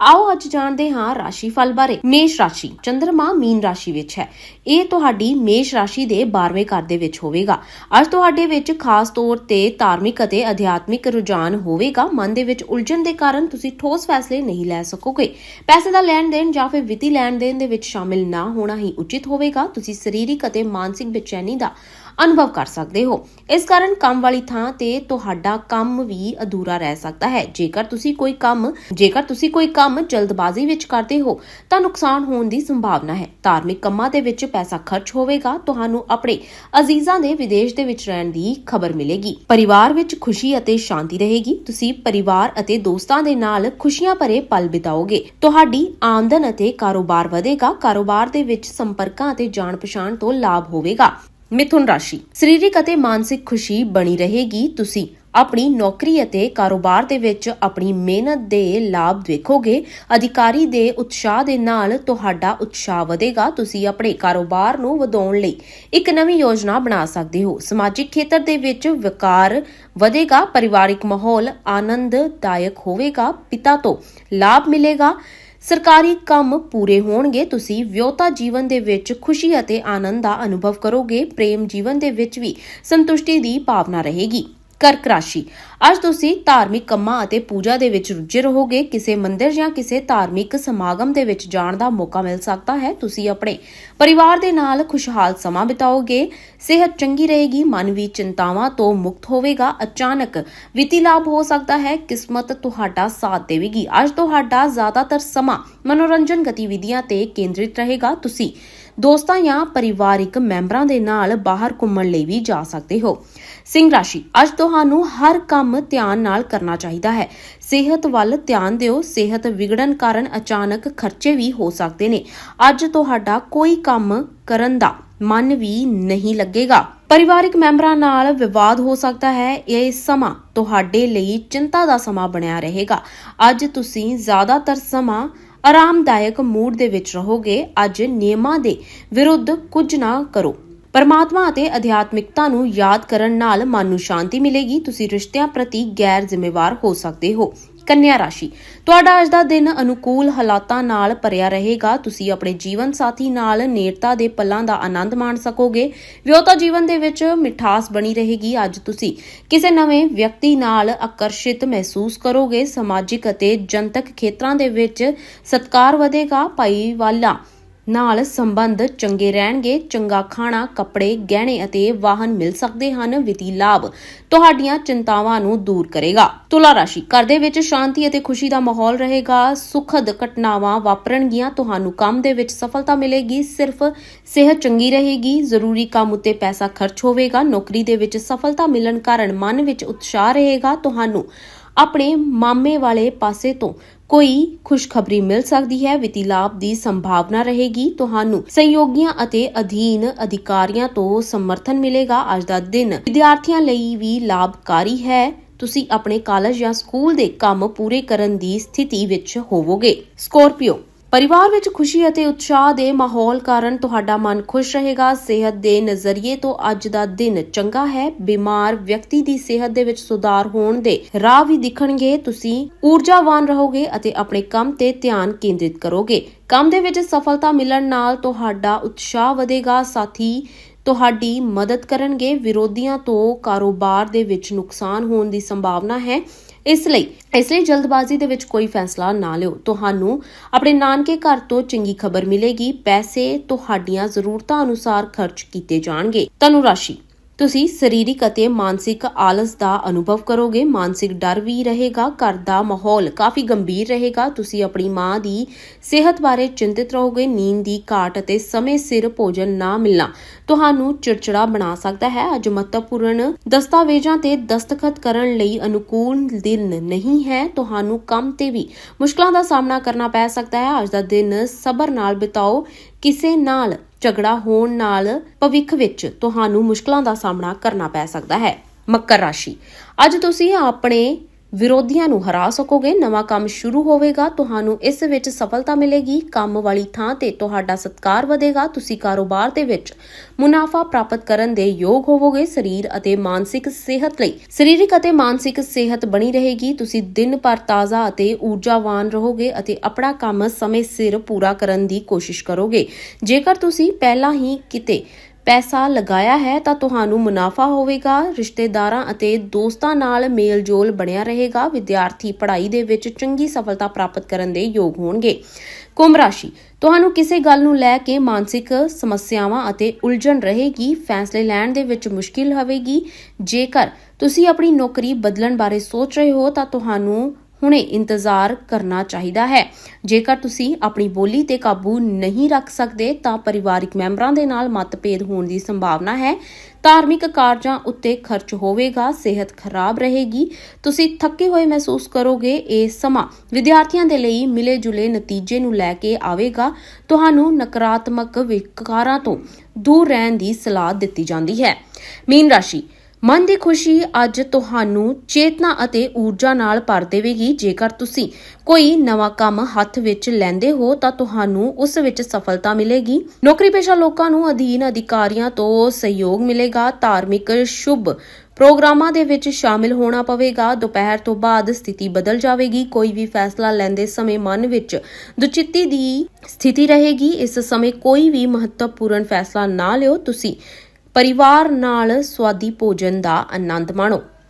ਆਓ ਅੱਜ ਜਾਣਦੇ ਹਾਂ ਰਾਸ਼ੀ ਫਲ ਬਾਰੇ। ਮੇਸ਼ ਰਾਸ਼ੀ ਚੰ드ਰਮਾ ਮੀਨ ਰਾਸ਼ੀ ਵਿੱਚ ਹੈ। ਇਹ ਤੁਹਾਡੀ ਮੇਸ਼ ਰਾਸ਼ੀ ਦੇ 12ਵੇਂ ਘਰ ਦੇ ਵਿੱਚ ਹੋਵੇਗਾ। ਅੱਜ ਤੁਹਾਡੇ ਵਿੱਚ ਖਾਸ ਤੌਰ ਤੇ ਧਾਰਮਿਕ ਅਤੇ ਅਧਿਆਤਮਿਕ ਰੁਝਾਨ ਹੋਵੇਗਾ। ਮਨ ਦੇ ਵਿੱਚ ਉਲਝਣ ਦੇ ਕਾਰਨ ਤੁਸੀਂ ਠੋਸ ਫੈਸਲੇ ਨਹੀਂ ਲੈ ਸਕੋਗੇ। ਪੈਸੇ ਦਾ ਲੈਣ ਦੇਣ ਜਾਂ ਫਿਰ ਵਿੱਤੀ ਲੈਣ ਦੇਣ ਦੇ ਵਿੱਚ ਸ਼ਾਮਿਲ ਨਾ ਹੋਣਾ ਹੀ ਉਚਿਤ ਹੋਵੇਗਾ। ਤੁਸੀਂ ਸਰੀਰਕ ਅਤੇ ਮਾਨਸਿਕ ਬੇਚੈਨੀ ਦਾ ਅਨੁਭਵ ਕਰ ਸਕਦੇ ਹੋ। ਇਸ ਕਾਰਨ ਕੰਮ ਵਾਲੀ ਥਾਂ ਤੇ ਤੁਹਾਡਾ ਕੰਮ ਵੀ ਅਧੂਰਾ ਰਹਿ ਸਕਦਾ ਹੈ। ਜੇਕਰ ਤੁਸੀਂ ਕੋਈ ਕੰਮ, ਜੇਕਰ ਤੁਸੀਂ ਕੋਈ ਕੰਮ ਜਲਦਬਾਜ਼ੀ ਵਿੱਚ ਕਰਦੇ ਹੋ, ਤਾਂ ਨੁਕਸਾਨ ਹੋਣ ਦੀ ਸੰਭਾਵਨਾ ਹੈ। ਧਾਰਮਿਕ ਕੰਮਾਂ ਦੇ ਵਿੱਚ ਪੈਸਾ ਖਰਚ ਹੋਵੇਗਾ। ਤੁਹਾਨੂੰ ਆਪਣੇ ਅਜ਼ੀਜ਼ਾਂ ਦੇ ਵਿਦੇਸ਼ ਦੇ ਵਿੱਚ ਰਹਿਣ ਦੀ ਖਬਰ ਮਿਲੇਗੀ। ਪਰਿਵਾਰ ਵਿੱਚ ਖੁਸ਼ੀ ਅਤੇ ਸ਼ਾਂਤੀ ਰਹੇਗੀ। ਤੁਸੀਂ ਪਰਿਵਾਰ ਅਤੇ ਦੋਸਤਾਂ ਦੇ ਨਾਲ ਖੁਸ਼ੀਆਂ ਭਰੇ ਪਲ ਬਿਤਾਓਗੇ। ਤੁਹਾਡੀ ਆਮਦਨ ਅਤੇ ਕਾਰੋਬਾਰ ਵਧੇਗਾ। ਕਾਰੋਬਾਰ ਦੇ ਵਿੱਚ ਸੰਪਰਕਾਂ ਅਤੇ ਜਾਣ ਪਛਾਣ ਤੋਂ ਲਾਭ ਹੋਵੇਗਾ। ਮਿਥੁਨ ਰਾਸ਼ੀ। ਸਰੀਰਕ ਅਤੇ ਮਾਨਸਿਕ ਖੁਸ਼ੀ ਬਣੀ ਰਹੇਗੀ। ਤੁਸੀਂ ਆਪਣੀ ਨੌਕਰੀ ਅਤੇ ਕਾਰੋਬਾਰ ਦੇ ਵਿੱਚ ਆਪਣੀ ਮਿਹਨਤ ਦੇ ਲਾਭ ਵੇਖੋਗੇ ਅਧਿਕਾਰੀ ਦੇ ਉਤਸ਼ਾਹ ਦੇ ਨਾਲ ਤੁਹਾਡਾ ਉਤਸ਼ਾਹ ਵਧੇਗਾ। ਤੁਸੀਂ ਆਪਣੇ ਕਾਰੋਬਾਰ ਨੂੰ ਵਧਾਉਣ ਲਈ ਇੱਕ ਨਵੀਂ ਯੋਜਨਾ ਬਣਾ ਸਕਦੇ ਹੋ। ਸਮਾਜਿਕ ਖੇਤਰ ਦੇ ਵਿੱਚ ਵਿਕਾਰ ਵਧੇਗਾ। ਪਰਿਵਾਰਿਕ ਮਾਹੌਲ ਆਨੰਦਦਾਇਕ ਹੋਵੇਗਾ। ਪਿਤਾ ਤੋਂ ਲਾਭ ਮਿਲੇਗਾ। ਸਰਕਾਰੀ ਕੰਮ ਪੂਰੇ ਹੋਣਗੇ, ਤੁਸੀਂ ਵਿਆਹਤਾ ਜੀਵਨ ਦੇ ਵਿੱਚ ਖੁਸ਼ੀ ਅਤੇ ਆਨੰਦ ਦਾ ਅਨੁਭਵ ਕਰੋਗੇ, ਪ੍ਰੇਮ ਜੀਵਨ ਦੇ ਵਿੱਚ ਵੀ ਸੰਤੁਸ਼ਟੀ ਦੀ ਭਾਵਨਾ ਰਹੇਗੀ। ਕਰਕ ਰਾਸ਼ੀ। ਅੱਜ ਤੁਸੀਂ ਧਾਰਮਿਕ ਕੰਮਾਂ ਅਤੇ ਪੂਜਾ ਦੇ ਵਿੱਚ ਰੁੱਝੇ ਰਹੋਗੇ। ਕਿਸੇ ਮੰਦਿਰ ਜਾਂ ਕਿਸੇ ਧਾਰਮਿਕ ਸਮਾਗਮ ਦੇ ਵਿੱਚ ਜਾਣ ਦਾ ਮੌਕਾ ਮਿਲ ਸਕਦਾ ਹੈ। ਤੁਸੀਂ ਆਪਣੇ ਪਰਿਵਾਰ ਦੇ ਨਾਲ ਖੁਸ਼ਹਾਲ ਸਮਾਂ ਬਿਤਾਓਗੇ। ਸਿਹਤ ਚੰਗੀ ਰਹੇਗੀ, ਮਨ ਵੀ ਚਿੰਤਾਵਾਂ ਤੋਂ ਮੁਕਤ ਹੋਵੇਗਾ। ਅਚਾਨਕ ਵਿੱਤੀ ਲਾਭ ਹੋ ਸਕਦਾ ਹੈ। ਕਿਸਮਤ ਤੁਹਾਡਾ ਸਾਥ ਦੇਵੇਗੀ। ਅੱਜ ਤੁਹਾਡਾ ਜ਼ਿਆਦਾਤਰ ਸਮਾਂ ਮਨੋਰੰਜਨ ਗਤੀਵਿਧੀਆਂ ਤੇ ਕੇਂਦਰਿਤ ਰਹੇਗਾ। ਤੁਸੀਂ ਦੋਸਤਾਂ ਜਾਂ ਪਰਿਵਾਰਿਕ ਮੈਂਬਰਾਂ ਦੇ ਨਾਲ ਬਾਹਰ ਘੁੰਮਣ ਲਈ ਵੀ ਜਾ ਸਕਦੇ ਹੋ। ਸਿੰਘ ਰਾਸ਼ੀ, ਅੱਜ ਤੁਹਾਨੂੰ ਹਰ ਕੰਮ ਧਿਆਨ ਨਾਲ ਕਰਨਾ ਚਾਹੀਦਾ ਹੈ। ਸਿਹਤ ਵੱਲ ਧਿਆਨ ਦਿਓ। ਸਿਹਤ ਵਿਗੜਨ ਕਾਰਨ ਅਚਾਨਕ ਖਰਚੇ ਵੀ ਹੋ ਸਕਦੇ ਨੇ। ਅੱਜ ਤੁਹਾਡਾ ਕੋਈ ਕੰਮ ਕਰਨ ਦਾ ਮਨ ਵੀ ਨਹੀਂ ਲੱਗੇਗਾ। ਪਰਿਵਾਰਿਕ ਮੈਂਬਰਾਂ ਨਾਲ ਵਿਵਾਦ ਹੋ ਸਕਦਾ ਹੈ। ਇਹ ਸਮਾਂ ਤੁਹਾਡੇ ਲਈ ਚਿੰਤਾ ਦਾ ਸਮਾਂ ਬਣਿਆ ਰਹੇਗਾ। ਅੱਜ ਤੁਸੀਂ ਜ਼ਿਆਦਾਤਰ ਸਮਾਂ ਆਰਾਮਦਾਇਕ ਮੂਡ ਦੇ ਵਿੱਚ ਰਹੋਗੇ, ਅੱਜ ਨਿਯਮਾਂ ਦੇ ਵਿਰੁੱਧ ਕੁਝ ਨਾ ਕਰੋ। ਪਰਮਾਤਮਾ ਅਤੇ ਅਧਿਆਤਮਿਕਤਾ ਨੂੰ ਯਾਦ ਕਰਨ ਨਾਲ ਮਨ ਨੂੰ ਸ਼ਾਂਤੀ ਮਿਲੇਗੀ, ਤੁਸੀਂ ਰਿਸ਼ਤਿਆਂ ਪ੍ਰਤੀ ਗੈਰ ਜ਼ਿੰਮੇਵਾਰ ਹੋ ਸਕਦੇ ਹੋ। ਕੰਨਿਆ ਰਾਸ਼ੀ। ਤੁਹਾਡਾ ਅੱਜ ਦਾ ਦਿਨ ਅਨੁਕੂਲ ਹਾਲਾਤਾਂ ਨਾਲ ਭਰਿਆ ਰਹੇਗਾ। ਤੁਸੀਂ ਆਪਣੇ ਜੀਵਨ ਸਾਥੀ ਨਾਲ ਨੇੜਤਾ ਦੇ ਪਲਾਂ ਦਾ ਆਨੰਦ ਮਾਣ ਸਕੋਗੇ। ਵਿਆਹਤਾ ਜੀਵਨ ਦੇ ਵਿੱਚ ਮਿਠਾਸ ਬਣੀ ਰਹੇਗੀ। ਅੱਜ ਤੁਸੀਂ ਕਿਸੇ ਨਵੇਂ ਵਿਅਕਤੀ ਨਾਲ ਆਕਰਸ਼ਿਤ ਮਹਿਸੂਸ ਕਰੋਗੇ। ਸਮਾਜਿਕ ਅਤੇ ਜਨਤਕ ਖੇਤਰਾਂ ਦੇ ਵਿੱਚ ਸਤਕਾਰ ਵਧੇਗਾ। ਭਾਈਵਾਲਾ ਨਾਲ ਸੰਬੰਧ ਚੰਗੇ ਰਹਿਣਗੇ, ਚੰਗਾ ਖਾਣਾ, ਕੱਪੜੇ, ਗਹਿਣੇ ਅਤੇ ਵਾਹਨ ਮਿਲ ਸਕਦੇ ਹਨ, ਵਿੱਤੀ ਲਾਭ ਤੁਹਾਡੀਆਂ ਚਿੰਤਾਵਾਂ ਨੂੰ ਦੂਰ ਕਰੇਗਾ। ਤੁਲਾ ਰਾਸ਼ੀ, ਘਰ ਦੇ ਵਿੱਚ ਸ਼ਾਂਤੀ ਅਤੇ ਖੁਸ਼ੀ ਦਾ ਮਾਹੌਲ ਰਹੇਗਾ, ਸੁਖਦ ਘਟਨਾਵਾਂ ਵਾਪਰਨਗੀਆਂ, ਤੁਹਾਨੂੰ ਕੰਮ ਦੇ ਵਿੱਚ ਸਫਲਤਾ ਮਿਲੇਗੀ, ਸਿਰਫ ਸਿਹਤ ਚੰਗੀ ਰਹੇਗੀ, ਜ਼ਰੂਰੀ ਕੰਮ ਉੱਤੇ ਪੈਸਾ ਖਰਚ ਹੋਵੇਗਾ, ਨੌਕਰੀ ਦੇ ਵਿੱਚ ਸਫਲਤਾ ਮਿਲਣ ਕਾਰਨ ਮਨ ਵਿੱਚ ਉਤਸ਼ਾਹ ਰਹੇਗਾ, ਤੁਹਾਨੂੰ ਆਪਣੇ ਮਾਮੇ ਵਾਲੇ ਪਾਸੇ ਤੋਂ ਕੋਈ ਖੁਸ਼ਖਬਰੀ ਮਿਲ ਸਕਦੀ ਹੈ। ਵਿੱਤੀ ਲਾਭ ਦੀ ਸੰਭਾਵਨਾ ਰਹੇਗੀ। ਤੁਹਾਨੂੰ ਸਹਿਯੋਗੀਆਂ ਅਤੇ ਅਧੀਨ ਅਧਿਕਾਰੀਆਂ ਤੋਂ ਸਮਰਥਨ ਮਿਲੇਗਾ। ਅੱਜ ਦਾ ਦਿਨ ਵਿਦਿਆਰਥੀਆਂ ਲਈ ਵੀ ਲਾਭਕਾਰੀ ਹੈ। ਤੁਸੀਂ ਆਪਣੇ ਕਾਲਜ ਜਾਂ ਸਕੂਲ ਦੇ ਕੰਮ ਪੂਰੇ ਕਰਨ ਦੀ ਸਥਿਤੀ ਵਿੱਚ ਹੋਵੋਗੇ। ਸਕੋਰਪੀਓ ਪਰਿਵਾਰ ਵਿੱਚ ਖੁਸ਼ੀ ਅਤੇ ਉਤਸ਼ਾਹ ਦੇ ਮਾਹੌਲ ਕਾਰਨ ਤੁਹਾਡਾ ਮਨ ਖੁਸ਼ ਰਹੇਗਾ। ਸਿਹਤ ਦੇ ਨਜ਼ਰੀਏ ਤੋਂ ਅੱਜ ਦਾ ਦਿਨ ਚੰਗਾ ਹੈ। ਬਿਮਾਰ ਵਿਅਕਤੀ ਦੀ ਸਿਹਤ ਦੇ ਵਿੱਚ ਸੁਧਾਰ ਹੋਣ ਦੇ ਰਾਹ ਵੀ ਦਿਖਣਗੇ। ਤੁਸੀਂ ਊਰਜਾਵਾਨ ਰਹੋਗੇ ਅਤੇ ਆਪਣੇ ਕੰਮ ਤੇ ਧਿਆਨ ਕੇਂਦਰਿਤ ਕਰੋਗੇ। ਕੰਮ ਦੇ ਵਿੱਚ ਸਫਲਤਾ ਮਿਲਣ ਨਾਲ ਤੁਹਾਡਾ ਉਤਸ਼ਾਹ ਵਧੇਗਾ। ਸਾਥੀ ਤੁਹਾਡੀ ਮਦਦ ਕਰਨਗੇ। ਵਿਰੋਧੀਆਂ ਤੋਂ ਕਾਰੋਬਾਰ ਦੇ ਵਿੱਚ ਨੁਕਸਾਨ ਹੋਣ ਦੀ ਸੰਭਾਵਨਾ ਹੈ। ਇਸ ਲਈ ਇਸ ਲਈ ਜਲਦਬਾਜ਼ੀ ਦੇ ਵਿੱਚ ਕੋਈ ਫੈਸਲਾ ਨਾ ਲਿਓ। ਤੁਹਾਨੂੰ ਆਪਣੇ ਨਾਨਕੇ ਘਰ ਤੋਂ ਚੰਗੀ ਖਬਰ ਮਿਲੇਗੀ। ਪੈਸੇ ਤੁਹਾਡੀਆਂ ਜ਼ਰੂਰਤਾਂ ਅਨੁਸਾਰ ਖਰਚ ਕੀਤੇ ਜਾਣਗੇ। ਤਨੂ ਰਾਸ਼ੀ ਤੁਸੀਂ ਸਰੀਰਕ ਅਤੇ ਮਾਨਸਿਕ ਆਲਸ ਦਾ ਅਨੁਭਵ ਕਰੋਗੇ, ਮਾਨਸਿਕ ਡਰ ਵੀ ਰਹੇਗਾ, ਘਰ ਦਾ ਮਾਹੌਲ ਕਾਫੀ ਗੰਭੀਰ ਰਹੇਗਾ, ਤੁਸੀਂ ਆਪਣੀ ਮਾਂ ਦੀ ਸਿਹਤ ਬਾਰੇ ਚਿੰਤਿਤ ਰਹੋਗੇ, ਨੀਂਦ ਦੀ ਘਾਟ ਅਤੇ ਸਮੇਂ ਸਿਰ ਭੋਜਨ ਨਾ ਮਿਲਣਾ ਤੁਹਾਨੂੰ ਚਿੜਚਿੜਾ ਬਣਾ ਸਕਦਾ ਹੈ। ਅੱਜ ਮਹੱਤਵਪੂਰਨ ਦਸਤਾਵੇਜ਼ਾਂ ਤੇ ਦਸਤਖਤ ਕਰਨ ਲਈ ਅਨੁਕੂਲ ਦਿਨ ਨਹੀਂ ਹੈ, ਤੁਹਾਨੂੰ ਕੰਮ ਤੇ ਵੀ ਮੁਸ਼ਕਲਾਂ ਦਾ ਸਾਹਮਣਾ ਕਰਨਾ ਪੈ ਸਕਦਾ ਹੈ। ਅੱਜ ਦਾ ਦਿਨ ਸਬਰ ਨਾਲ ਬਿਤਾਓ ਕਿਸੇ ਨਾਲ ਝਗੜਾ ਹੋਣ ਨਾਲ ਭਵਿੱਖ ਵਿੱਚ ਤੁਹਾਨੂੰ ਮੁਸ਼ਕਲਾਂ ਦਾ ਸਾਹਮਣਾ ਕਰਨਾ ਪੈ ਸਕਦਾ ਹੈ। ਮਕਰ ਰਾਸ਼ੀ। ਅੱਜ ਤੁਸੀਂ ਆਪਣੇ ਵਿਰੋਧੀਆਂ ਨੂੰ ਹਰਾ ਸਕੋਗੇ, ਨਵਾਂ ਕੰਮ ਸ਼ੁਰੂ ਹੋਵੇਗਾ, ਤੁਹਾਨੂੰ ਇਸ ਵਿੱਚ ਸਫਲਤਾ ਮਿਲੇਗੀ, ਕੰਮ ਵਾਲੀ ਥਾਂ ਤੇ ਤੁਹਾਡਾ ਸਤਕਾਰ ਵਧੇਗਾ, ਤੁਸੀਂ ਕਾਰੋਬਾਰ ਦੇ ਵਿੱਚ ਮੁਨਾਫਾ ਪ੍ਰਾਪਤ ਕਰਨ ਦੇ ਯੋਗ ਹੋਵੋਗੇ, ਸਰੀਰ ਅਤੇ ਮਾਨਸਿਕ ਸਿਹਤ ਲਈ। ਸਰੀਰਕ ਅਤੇ ਮਾਨਸਿਕ ਸਿਹਤ ਬਣੀ ਰਹੇਗੀ, ਤੁਸੀਂ ਦਿਨ ਭਰ ਤਾਜ਼ਾ ਅਤੇ ਊਰਜਾਵਾਨ ਰਹੋਗੇ ਅਤੇ ਆਪਣਾ ਕੰਮ ਸਮੇਂ ਸਿਰ ਪੂਰਾ ਕਰਨ ਦੀ ਕੋਸ਼ਿਸ਼ ਕਰੋਗੇ। ਜੇਕਰ ਤੁਸੀਂ ਪਹਿਲਾਂ ਹੀ ਕਿਤੇ ਪੈਸਾ ਲਗਾਇਆ ਹੈ ਤਾਂ ਤੁਹਾਨੂੰ ਮੁਨਾਫਾ ਹੋਵੇਗਾ, ਰਿਸ਼ਤੇਦਾਰਾਂ ਅਤੇ ਦੋਸਤਾਂ ਨਾਲ ਮੇਲ-ਜੋਲ ਬਣਿਆ ਰਹੇਗਾ, ਵਿਦਿਆਰਥੀ ਪੜ੍ਹਾਈ ਦੇ ਵਿੱਚ ਚੰਗੀ ਸਫਲਤਾ ਪ੍ਰਾਪਤ ਕਰਨ ਦੇ ਯੋਗ ਹੋਣਗੇ। ਕੁੰਭ ਰਾਸ਼ੀ, ਤੁਹਾਨੂੰ ਕਿਸੇ ਗੱਲ ਨੂੰ ਲੈ ਕੇ ਮਾਨਸਿਕ ਸਮੱਸਿਆਵਾਂ ਅਤੇ ਉਲਝਣ ਰਹੇਗੀ, ਫੈਸਲੇ ਲੈਣ ਦੇ ਵਿੱਚ ਮੁਸ਼ਕਿਲ ਹੋਵੇਗੀ। ਜੇਕਰ ਤੁਸੀਂ ਆਪਣੀ ਨੌਕਰੀ ਬਦਲਣ ਬਾਰੇ ਸੋਚ ਰਹੇ ਹੋ ਤਾਂ ਤੁਹਾਨੂੰ ਹੁਣੇ ਇੰਤਜ਼ਾਰ ਕਰਨਾ ਚਾਹੀਦਾ ਹੈ। ਜੇਕਰ ਤੁਸੀਂ ਆਪਣੀ ਬੋਲੀ ਤੇ ਕਾਬੂ ਨਹੀਂ ਰੱਖ ਸਕਦੇ, ਤਾਂ ਪਰਿਵਾਰਿਕ ਮੈਂਬਰਾਂ ਦੇ ਨਾਲ ਮਤਭੇਦ ਹੋਣ ਦੀ ਸੰਭਾਵਨਾ ਹੈ। ਧਾਰਮਿਕ ਕਾਰਜਾਂ ਉੱਤੇ ਖਰਚ ਹੋਵੇਗਾ, ਸਿਹਤ ਖਰਾਬ ਰਹੇਗੀ। ਤੁਸੀਂ ਥੱਕੇ ਹੋਏ ਮਹਿਸੂਸ ਕਰੋਗੇ, ਇਹ ਸਮਾਂ ਵਿਦਿਆਰਥੀਆਂ ਦੇ ਲਈ ਮਿਲੇ ਜੁਲੇ ਨਤੀਜੇ ਨੂੰ ਲੈ ਕੇ ਆਵੇਗਾ। ਤੁਹਾਨੂੰ ਨਕਾਰਾਤਮਕ ਵਿਕਾਰਾਂ ਤੋਂ ਦੂਰ ਰਹਿਣ ਦੀ ਸਲਾਹ ਦਿੱਤੀ ਜਾਂਦੀ ਹੈ। ਮੀਨ ਰਾਸ਼ੀ ਮਨ ਦੀ ਖੁਸ਼ੀ ਅੱਜ ਤੁਹਾਨੂੰ ਚੇਤਨਾ ਅਤੇ ਊਰਜਾ ਨਾਲ ਭਰ ਦੇਵੇਗੀ। ਜੇਕਰ ਤੁਸੀਂ ਕੋਈ ਨਵਾਂ ਕੰਮ ਹੱਥ ਵਿੱਚ ਲੈਂਦੇ ਹੋ, ਤਾਂ ਤੁਹਾਨੂੰ ਉਸ ਵਿੱਚ ਸਫਲਤਾ ਮਿਲੇਗੀ। ਨੌਕਰੀ ਪੇਸ਼ਾ ਲੋਕਾਂ ਨੂੰ ਅਧੀਨ ਅਧਿਕਾਰੀਆਂ ਤੋਂ ਸਹਿਯੋਗ ਮਿਲੇਗਾ। ਧਾਰਮਿਕ ਸ਼ੁਭ ਪ੍ਰੋਗਰਾਮਾਂ ਦੇ ਵਿੱਚ ਸ਼ਾਮਿਲ ਹੋਣਾ ਪਵੇਗਾ। ਦੁਪਹਿਰ ਤੋਂ ਬਾਅਦ ਸਥਿਤੀ ਬਦਲ ਜਾਵੇਗੀ। ਕੋਈ ਵੀ ਫੈਸਲਾ ਲੈਂਦੇ ਸਮੇਂ ਮਨ ਵਿੱਚ ਦੁਚਿੱਤੀ ਦੀ ਸਥਿਤੀ ਰਹੇਗੀ। ਇਸ ਸਮੇਂ ਕੋਈ ਵੀ ਮਹੱਤਵਪੂਰਨ ਫੈਸਲਾ ਨਾ ਲਿਓ। ਤੁਸੀਂ ਪਰਿਵਾਰ ਨਾਲ ਸਵਾਦੀ ਭੋਜਨ ਦਾ ਆਨੰਦ ਮਾਣੋ।